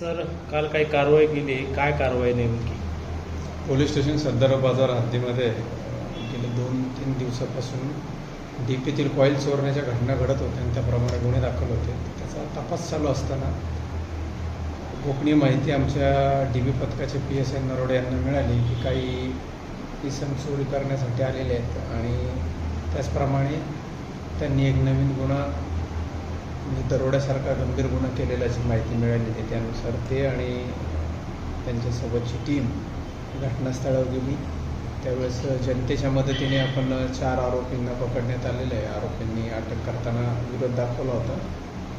Sir काल काही कारवाई केली. काय कारवाई नेमकी? पोलीस स्टेशन सदर बाजार हद्दीमध्ये गेले दोन तीन दिवसापासून डी पीतील कॉईल चोरण्याच्या घटना घडत होत्या आणि त्याप्रमाणे गुन्हे दाखल होते. त्याचा तपास चालू असताना गोपनीय माहिती आमच्या डी बी पथकाचे पी एस एन नरोडे यांना मिळाली की काही इसम चोरी करण्यासाठी आलेले आहेत आणि त्याचप्रमाणे त्यांनी एक नवीन गुन्हा म्हणजे दरोड्यासारखा गंभीर गुन्हा केलेल्याची माहिती मिळाली होती त्यानुसार ते आणि त्यांच्यासोबतची टीम घटनास्थळावर गेली. त्यावेळेस जनतेच्या मदतीने आपण चार आरोपींना पकडण्यात आलेले आहे. आरोपींनी अटक करताना विरोध दाखवला होता.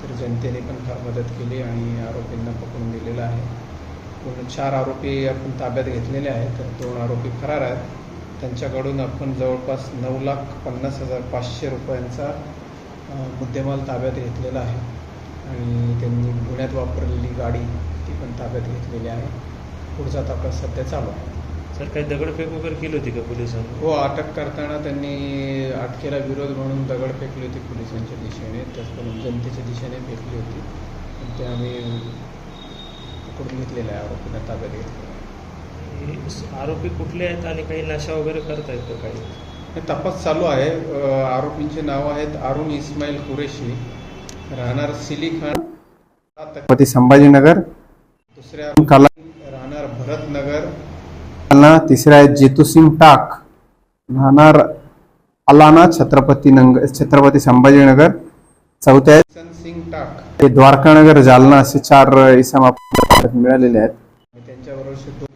तर जनतेने पण फार मदत केली आणि आरोपींना पकडून दिलेलं आहे. पूर्ण चार आरोपी आपण ताब्यात घेतलेले आहेत. तर दोन आरोपी फरार आहेत. त्यांच्याकडून आपण जवळपास नऊ लाख पन्नास हजार पाचशे रुपयांचा मुद्देमाल ताब्यात घेतलेला आहे. आणि त्यांनी गुन्ह्यात वापरलेली गाडी ती पण ताब्यात घेतलेली आहे. पुढचा तपास सध्या चालू आहे. सर काही दगडफेक वगैरे केली होती का पोलिसांनी? हो अटक करताना त्यांनी अटकेला विरोध म्हणून दगड फेकली होती पोलिसांच्या दिशेने. त्याचप्रमाणे जनतेच्या दिशेने फेकली होती. ते आम्ही पकडून घेतलेलं आहे आरोपींना ताब्यात घेतलेलं आहे. आरोपी कुठले आहेत आणि काही नशा वगैरे करत आहेत का काही? हे तपास चालू आहे. आरोपींचे नाव आहेत अरुण इस्माईल कुरेशी राहणार सिली खान संभाजीनगर दुसऱ्या कला राहणार भरतनगर तिसऱ्या आहेत जेतूसिंग टाक राहणार अलाना छत्रपती नंग छत्रपती संभाजीनगर चौथ्या आहेत सिंग टाक. ते द्वारकानगर जालना असे चार इसम आपल्याला मिळालेले आहेत. दोन